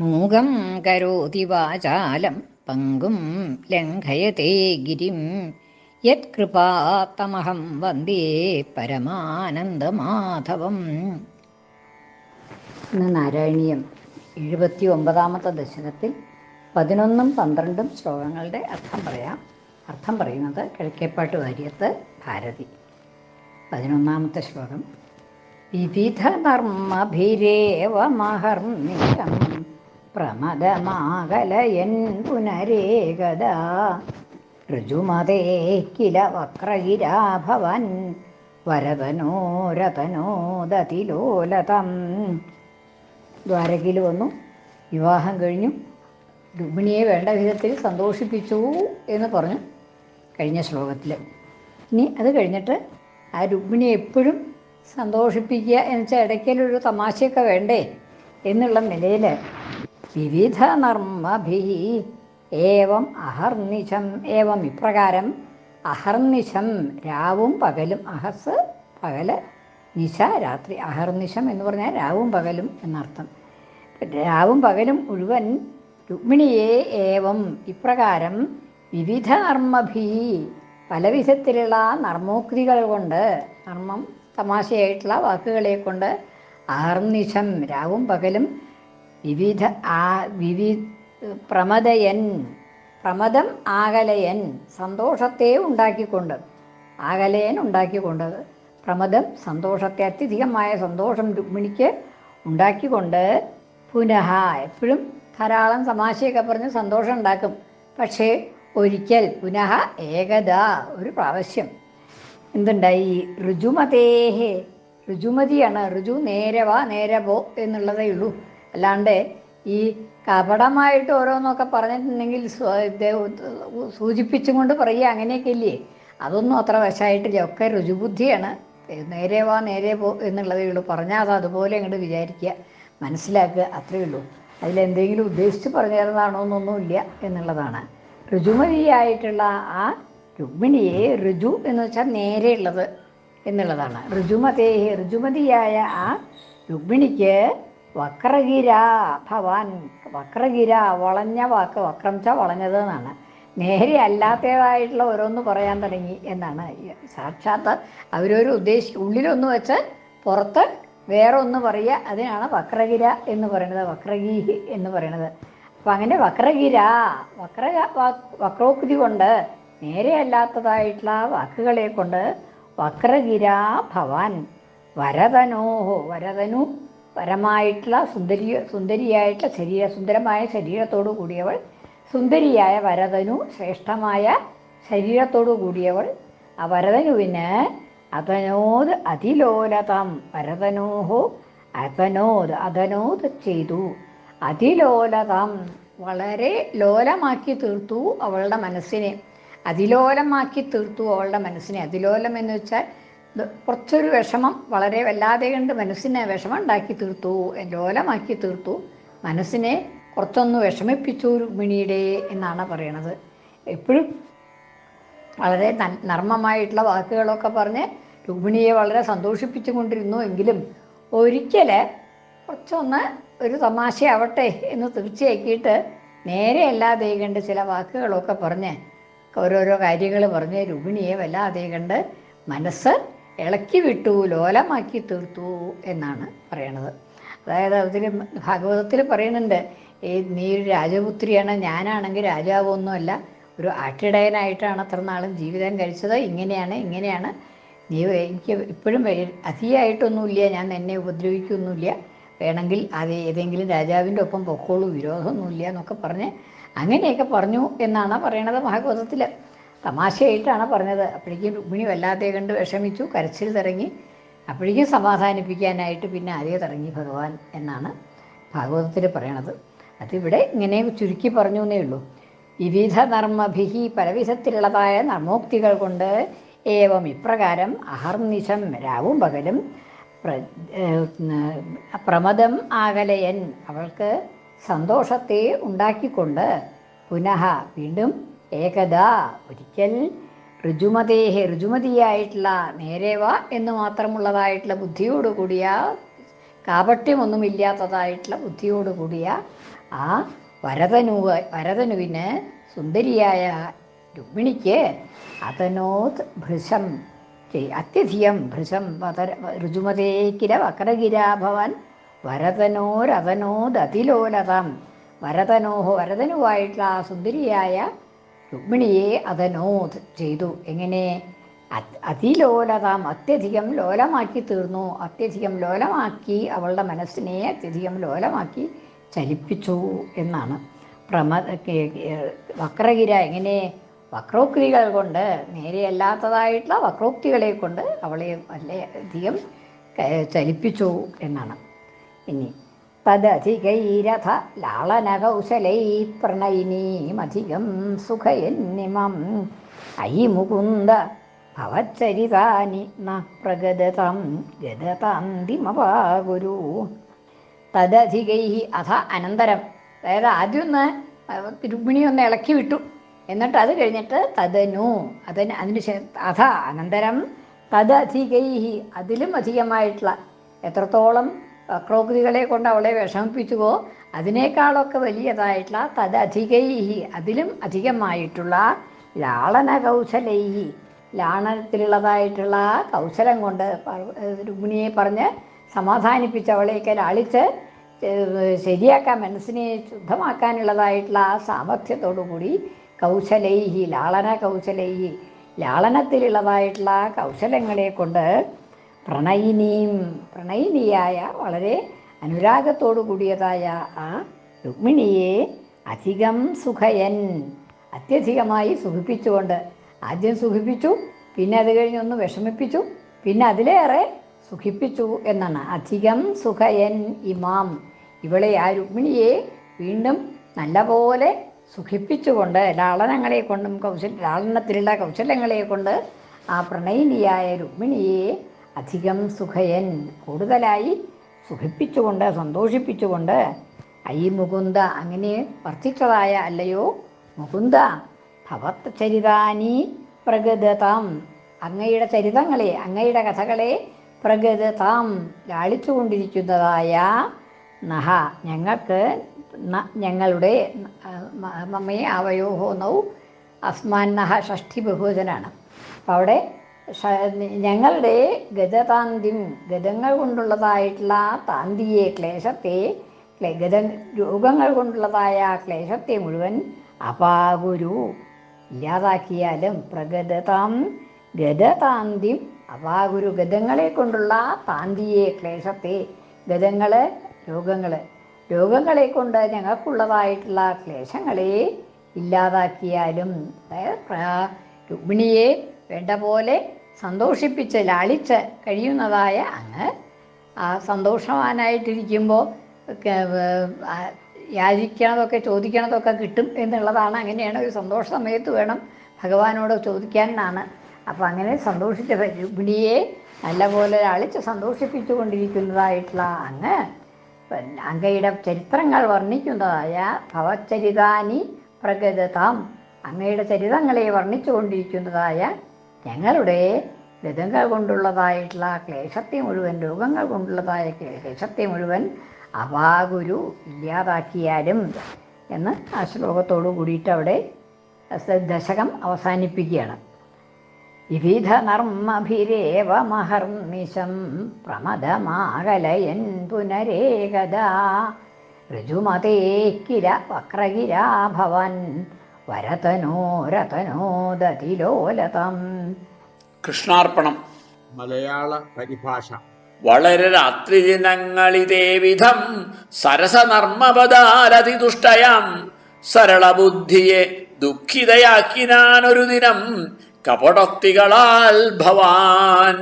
മൂകം കരോതി വാചാലം പങ്കും ലംഘയത്തെ ഗിരിം. യത്കൃപാത്തമഹം വന്ദേ പരമാനന്ദമാധവം. ഇന്ന് നാരായണീയം എഴുപത്തി ഒമ്പതാമത്തെ ദശനത്തിൽ പതിനൊന്നും പന്ത്രണ്ടും ശ്ലോകങ്ങളുടെ അർത്ഥം പറയാം. അർത്ഥം പറയുന്നത് കിഴക്കേപ്പാട്ട് വാര്യത്ത് ഭാരതി. പതിനൊന്നാമത്തെ ശ്ലോകം. വിവിധ നർമ്മഭിരേവമഹർനിശം പ്രമദമാകലയൻ പുനരേകത. ഋജുമതേ കില വക്രഗിരാഭവൻ വരതനോരതനോദതിലോലതം ദ്വാരകയിൽ വന്നു വിവാഹം കഴിഞ്ഞു. രുക്മിണിയെ വേണ്ട വിധത്തിൽ സന്തോഷിപ്പിച്ചു എന്ന് പറഞ്ഞു കഴിഞ്ഞ ശ്ലോകത്തിൽ. ഇനി അത് കഴിഞ്ഞിട്ട് ആ രുക്മിണിയെ എപ്പോഴും സന്തോഷിപ്പിക്കുക എന്ന് വെച്ചാൽ ഇടയ്ക്കലൊരു തമാശയൊക്കെ വേണ്ടേ എന്നുള്ള നിലയിൽ വിവിധ നർമ്മഭി ഏവം അഹർനിശം ഏവം ഇപ്രകാരം അഹർനിശം രാവും പകലും അഹസ് പകൽ നിശ രാത്രി അഹർനിശം എന്ന് പറഞ്ഞാൽ രാവും പകലും എന്നർത്ഥം. രാവും പകലും മുഴുവൻ രുക്മിണിയെ ഏവം ഇപ്രകാരം വിവിധ നർമ്മഭി പലവിധത്തിലുള്ള നർമ്മോക്തികൾ കൊണ്ട് നർമ്മം തമാശയായിട്ടുള്ള വാക്കുകളെ കൊണ്ട് അഹർനിശം രാവും പകലും വിവിധ ആ വിവി പ്രമദയൻ പ്രമദം ആകലയൻ സന്തോഷത്തെ ഉണ്ടാക്കിക്കൊണ്ട് ആകലയൻ ഉണ്ടാക്കിക്കൊണ്ട് പ്രമദം സന്തോഷത്തെ അത്യധികമായ സന്തോഷം രുക്മിണിക്ക് ഉണ്ടാക്കിക്കൊണ്ട് പുനഃ എപ്പോഴും ധാരാളം തമാശയൊക്കെ പറഞ്ഞ് സന്തോഷം ഉണ്ടാക്കും. പക്ഷേ ഒരിക്കൽ പുനഃ ഏകത ഒരു പ്രാവശ്യം. എന്തുണ്ടായി? ഋജുമതേഹേ ഋജുമതിയാണ്. ഋജു നേരവാ നേരവോ നേരെ എന്നുള്ളതേ ഉള്ളൂ. അല്ലാണ്ട് ഈ കപടമായിട്ട് ഓരോന്നൊക്കെ പറഞ്ഞിട്ടുണ്ടെങ്കിൽ സൂചിപ്പിച്ചും കൊണ്ട് പറയുക അങ്ങനെയൊക്കെ ഇല്ലേ അതൊന്നും അത്ര വശമായിട്ടില്ല ഒക്കെ രുചിബുദ്ധിയാണ്. നേരെ വാ നേരെ പോ എന്നുള്ളതേ ഉള്ളൂ. പറഞ്ഞാൽ അത് അതുപോലെ അങ്ങോട്ട് വിചാരിക്കുക. മനസ്സിലാക്കുക. അത്രയേ ഉള്ളൂ. അതിലെന്തെങ്കിലും ഉദ്ദേശിച്ച് പറഞ്ഞു തരുന്നതാണോ എന്നൊന്നുമില്ല എന്നുള്ളതാണ്. ഋജുമതിയായിട്ടുള്ള ആ രുക്മിണിയെ ഋജു എന്ന് വെച്ചാൽ നേരെയുള്ളത് എന്നുള്ളതാണ്. ഋജുമതേ ഋജുമതിയായ ആ രുക്മിണിക്ക് വക്രഗിര ഭവാൻ വക്രഗിര വളഞ്ഞ വാക്ക് വക്രം ച വളഞ്ഞത് എന്നാണ്. നേരെ അല്ലാത്തതായിട്ടുള്ള ഓരോന്ന് പറയാൻ തുടങ്ങി എന്നാണ്. സാക്ഷാത്ത് അവരൊരു ഉദ്ദേശി ഉള്ളിലൊന്ന് വെച്ച് പുറത്ത് വേറെ ഒന്ന് പറയുക അതിനാണ് വക്രഗിര എന്ന് പറയുന്നത് വക്രഗീ എന്ന് പറയുന്നത്. അപ്പം അങ്ങനെ വക്രഗിര വക്ര വക്രോക്തി കൊണ്ട് നേരെ അല്ലാത്തതായിട്ടുള്ള വാക്കുകളെ കൊണ്ട് വക്രഗിര ഭവാൻ വരതനോഹോ വരതനു പരമായിട്ടുള്ള സുന്ദരി സുന്ദരിയായിട്ടുള്ള ശരീര സുന്ദരമായ ശരീരത്തോടു കൂടിയവൾ സുന്ദരിയായ വരതനു ശ്രേഷ്ഠമായ ശരീരത്തോടു കൂടിയവൾ. ആ വരതനുവിന് അതനോത് അതിലോലതം. വരതനോഹോ അതനോത് അതനോത് ചെയ്തു. അതിലോലതം. വളരെ ലോലമാക്കി തീർത്തു അവളുടെ മനസ്സിനെ. അതിലോലമാക്കി തീർത്തു അവളുടെ മനസ്സിനെ. അതിലോലം എന്ന് വെച്ചാൽ കുറച്ചൊരു വിഷമം വളരെ വല്ലാതെ കണ്ട് മനസ്സിനെ വിഷമം ഉണ്ടാക്കി തീർത്തു ലോലമാക്കി തീർത്തു. മനസ്സിനെ കുറച്ചൊന്ന് വിഷമിപ്പിച്ചു രുക്മിണിയുടെ എന്നാണ് പറയണത്. എപ്പോഴും വളരെ നർമ്മമായിട്ടുള്ള വാക്കുകളൊക്കെ പറഞ്ഞ് രുക്മിണിയെ വളരെ സന്തോഷിപ്പിച്ചു കൊണ്ടിരുന്നു എങ്കിലും ഒരിക്കൽ കുറച്ചൊന്ന് ഒരു തമാശയാവട്ടെ എന്ന് തീർച്ചയാക്കിയിട്ട് നേരെ അല്ലാതെ കണ്ട് ചില വാക്കുകളൊക്കെ പറഞ്ഞ് ഓരോരോ കാര്യങ്ങൾ പറഞ്ഞ് രുക്മിണിയെ വല്ലാതെ കണ്ട് മനസ്സ് ഇളക്കി വിട്ടു ലോലമാക്കി തീർത്തു എന്നാണ് പറയണത്. അതായത് അതിൽ ഭാഗവതത്തിൽ പറയുന്നുണ്ട് ഈ നീ ഒരു രാജപുത്രിയാണ് ഞാനാണെങ്കിൽ രാജാവൊന്നുമല്ല ഒരു ആട്ടിടയനായിട്ടാണ് അത്ര നാളും ജീവിതം കഴിച്ചത് ഇങ്ങനെയാണ് ഇങ്ങനെയാണ്. നീ എനിക്ക് ഇപ്പോഴും അധികമായിട്ടൊന്നുമില്ല ഞാൻ എന്നെ ഉപദ്രവിക്കൊന്നുമില്ല. വേണമെങ്കിൽ അത് ഏതെങ്കിലും രാജാവിന്റെ ഒപ്പം പൊക്കോളൂ വിരോധമൊന്നുമില്ല എന്നൊക്കെ പറഞ്ഞ് അങ്ങനെയൊക്കെ പറഞ്ഞു എന്നാണ് പറയണത് ഭാഗവതത്തിൽ. തമാശയായിട്ടാണ് പറഞ്ഞത്. അപ്പോഴേക്കും രുക്മിണി വല്ലാതെ കണ്ട് വിഷമിച്ചു കരച്ചിൽ തിറങ്ങി അപ്പോഴേക്കും സമാധാനിപ്പിക്കാനായിട്ട് പിന്നെ ആദ്യം തിറങ്ങി ഭഗവാൻ എന്നാണ് ഭാഗവതത്തിൽ പറയണത്. അതിവിടെ ഇങ്ങനെ ചുരുക്കി പറഞ്ഞു എന്നേ ഉള്ളൂ. വിവിധ നർമ്മഭിഹി പലവിധത്തിലുള്ളതായ നർമ്മോക്തികൾ കൊണ്ട് ഏവം ഇപ്രകാരം അഹർനിശം രാവും പകലും പ്രമദം ആകലയൻ അവൾക്ക് സന്തോഷത്തെ ഉണ്ടാക്കിക്കൊണ്ട് പുനഃ വീണ്ടും ഏകദ ഒരിക്കൽ ഋജുമതേഹെ ഋജുമതിയായിട്ടുള്ള നേരേവ എന്ന് മാത്രമുള്ളതായിട്ടുള്ള ബുദ്ധിയോടുകൂടിയ കാപട്യമൊന്നുമില്ലാത്തതായിട്ടുള്ള ബുദ്ധിയോടുകൂടിയ ആ വരതനു വരതനുവിന് സുന്ദരിയായ രുക്മിണിക്ക് അതനോത് ഭൃശം അത്യധികം ഭൃശം വതര ഋജുമതേ കിര വക്രഗിരാഭവൻ വരതനോരതനോദതിലോലതം. വരതനോഹോ വരതനുവായിട്ടുള്ള ആ സുന്ദരിയായ രുക്മിണിയെ അതനോത് ചെയ്തു. എങ്ങനെ? അത്- അതിലോലതാം അത്യധികം ലോലമാക്കി തീർന്നു. അത്യധികം ലോലമാക്കി അവളുടെ മനസ്സിനെ അത്യധികം ലോലമാക്കി ചലിപ്പിച്ചു എന്നാണ്. പ്രമ വക്രഗിര എങ്ങനെ? വക്രോക്തികൾ കൊണ്ട് നേരെയല്ലാത്തതായിട്ടുള്ള വക്രോക്തികളെ കൊണ്ട് അവളെ വളരെ അധികം ചലിപ്പിച്ചു എന്നാണ്. ഇനി തദധികൈരഥ ലാളനകൗശലൈ പ്രണയിനീമധികം സുഖയന്നിമം. അയി മുകുന്ദ ഭവച്ചരിതാനി ന പ്രഗതതം ഗതതാന്തിമപാകുരു തദധികൈ അഥ അനന്തരം. അതായത് ആദ്യം ഒന്ന് രുക്മിണി ഒന്ന് ഇളക്കി വിട്ടു. എന്നിട്ട് അത് കഴിഞ്ഞിട്ട് തദനു. അതിന് അതിന് അഥ അനന്തരം. തദധികൈ അതിലും അധികമായിട്ടുള്ള എത്രത്തോളം വക്രോക്തികളെ കൊണ്ട് അവളെ വിഷമിപ്പിച്ചുവോ? അതിനേക്കാളൊക്കെ വലിയതായിട്ടുള്ള തദ്ധികൈഹി അതിലും അധികമായിട്ടുള്ള ലാളന കൗശലൈഹി. ലാളനത്തിലുള്ളതായിട്ടുള്ള കൗശലം കൊണ്ട് രുഗ്മിണിയെ പറഞ്ഞ് സമാധാനിപ്പിച്ച് അവളെയൊക്കെ ലാളിച്ച് ശരിയാക്കാൻ മനസ്സിനെ ശുദ്ധമാക്കാനുള്ളതായിട്ടുള്ള ആ സാമർഥ്യത്തോടു കൂടി കൗശലൈഹി ലാളന കൗശലൈഹി ലാളനത്തിലുള്ളതായിട്ടുള്ള കൗശലങ്ങളെ കൊണ്ട് പ്രണയിനിയും പ്രണയിനിയായ വളരെ അനുരാഗത്തോടു കൂടിയതായ ആ രുക്മിണിയെ അധികം സുഖയൻ അത്യധികമായി സുഖിപ്പിച്ചുകൊണ്ട് ആദ്യം സുഖിപ്പിച്ചു പിന്നെ അത് കഴിഞ്ഞ് ഒന്ന് വിഷമിപ്പിച്ചു പിന്നെ അതിലേറെ സുഖിപ്പിച്ചു എന്നാണ്. അധികം സുഖയൻ ഇമാം. ഇവളെ ആ രുക്മിണിയെ വീണ്ടും നല്ലപോലെ സുഖിപ്പിച്ചുകൊണ്ട് ലാളനങ്ങളെ കൊണ്ടും കൗശല ലാളനത്തിലുള്ള കൗശലങ്ങളെ കൊണ്ട് ആ പ്രണയിനിയായ രുക്മിണിയെ അധികം സുഖയൻ കൂടുതലായി സുഖിപ്പിച്ചുകൊണ്ട് സന്തോഷിപ്പിച്ചുകൊണ്ട് ഐ മുകുന്ദ അങ്ങനെ വർദ്ധിച്ചതായ അല്ലയോ? മുകുന്ദ ഭവത് ചരിതാനി പ്രഗതതാം അങ്ങയുടെ ചരിതങ്ങളെ അങ്ങയുടെ കഥകളെ പ്രഗതതാം ലാളിച്ചുകൊണ്ടിരിക്കുന്നതായ നഹ ഞങ്ങൾക്ക് ഞങ്ങളുടെ മമ്മയെ അവയോഹോ നൗ. അസ്മാൻ നഹ ഷഷ്ഠി ബഹുവചനാണ് അപ്പോൾ അവിടെ ഞങ്ങളുടെ ഗജതാന്തിം ഗജങ്ങൾ കൊണ്ടുള്ളതായിട്ടുള്ള താന്തിയെ ക്ലേശത്തെ ക്ലേ ഗജ രോഗങ്ങൾ കൊണ്ടുള്ളതായ ആ ക്ലേശത്തെ മുഴുവൻ അപാകുരു. ഇല്ലാതാക്കിയാലും പ്രഗതതാം ഗതതാന്തിം അപാകുരു ഗതങ്ങളെ കൊണ്ടുള്ള താന്തിയെ ക്ലേശത്തെ ഗതങ്ങൾ രോഗങ്ങൾ രോഗങ്ങളെ കൊണ്ട് ഞങ്ങൾക്കുള്ളതായിട്ടുള്ള ക്ലേശങ്ങളെ ഇല്ലാതാക്കിയാലും അതായത് രുക്മിണിയെ വേണ്ട പോലെ സന്തോഷിപ്പിച്ച് ലാളിച്ച് കഴിയുന്നതായ അങ്ങ് ആ സന്തോഷവാനായിട്ടിരിക്കുമ്പോൾ യാചിക്കണതൊക്കെ ചോദിക്കണതൊക്കെ കിട്ടും എന്നുള്ളതാണ് അങ്ങനെയാണ് ഒരു സന്തോഷ സമയത്ത് വേണം ഭഗവാനോട് ചോദിക്കാനാണ്. അപ്പം അങ്ങനെ സന്തോഷിച്ച രുക്മിണിയെ നല്ലപോലെ ലാളിച്ച് സന്തോഷിപ്പിച്ചു കൊണ്ടിരിക്കുന്നതായിട്ടുള്ള അങ്ങ് അങ്ങയുടെ ചരിത്രങ്ങൾ വർണിക്കുന്നതായ ഭവചരിതാനി പ്രഗതതാം അങ്ങയുടെ ചരിതങ്ങളെ വർണിച്ചു കൊണ്ടിരിക്കുന്നതായ ഞങ്ങളുടെ രഥങ്ങൾ കൊണ്ടുള്ളതായിട്ടുള്ള ക്ലേശത്തെ മുഴുവൻ രോഗങ്ങൾ കൊണ്ടുള്ളതായ ക്ലേശത്തെ മുഴുവൻ അപാകുരു ഇല്ലാതാക്കിയാലും എന്ന് ആ ശ്ലോകത്തോടു കൂടിയിട്ട് അവിടെ ദശകം അവസാനിപ്പിക്കുകയാണ്. വിവിധ നർമ്മഭിരേവ മഹർനിശം പ്രമദമാകലയൻ പുനരേകദാ. ഋജുമതേ കിര വക്രകിരാ ഭവൻ വരതനോരതനോദതിലോലതം. കൃഷ്ണാർപ്പണം. മലയാള പരിഭാഷ. വളരെ രാത്രി ദിനങ്ങളിതേ വിധം സരസനർമ്മപദാലതി തുഷ്ടയാം സരളബുദ്ധിയെ ഒരു ദിനം കപടോക്തികളാൽ ഭവാൻ.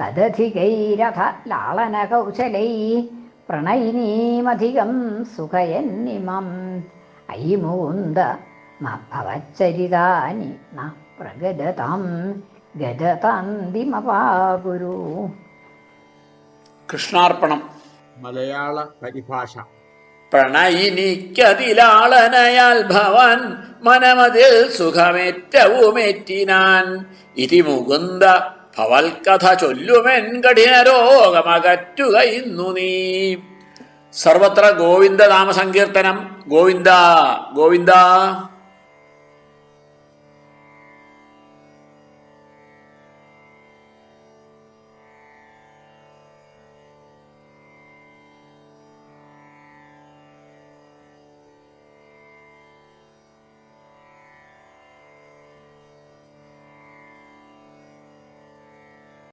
തദധികൈരഥ ലാളനകൗശലൈ പ്രണയിനീമധികം സുഖയന്നിമം. ഐ മുകുന്ദ ഭവച്ചരിതാനി ന പ്രഗതതാം ഗതതാന്തിമപാകുരു കൃഷ്ണാർപ്പണം. മലയാള പരിഭാഷ. പ്രണയിനിക്കതിലാളനയാൽ ഭവൻ മനമതിൽ സുഖമേറ്റവുമേറ്റിനാൻ. ഇതി മുകുന്ദ ഭവൽക്കഥ ചൊല്ലുമെൻ കഠിന രോഗമകറ്റുക ഇന്നു നീ. സർവത്ര ഗോവിന്ദ നാമസങ്കീർത്തനം. ഗോവിന്ദ ഗോവിന്ദ.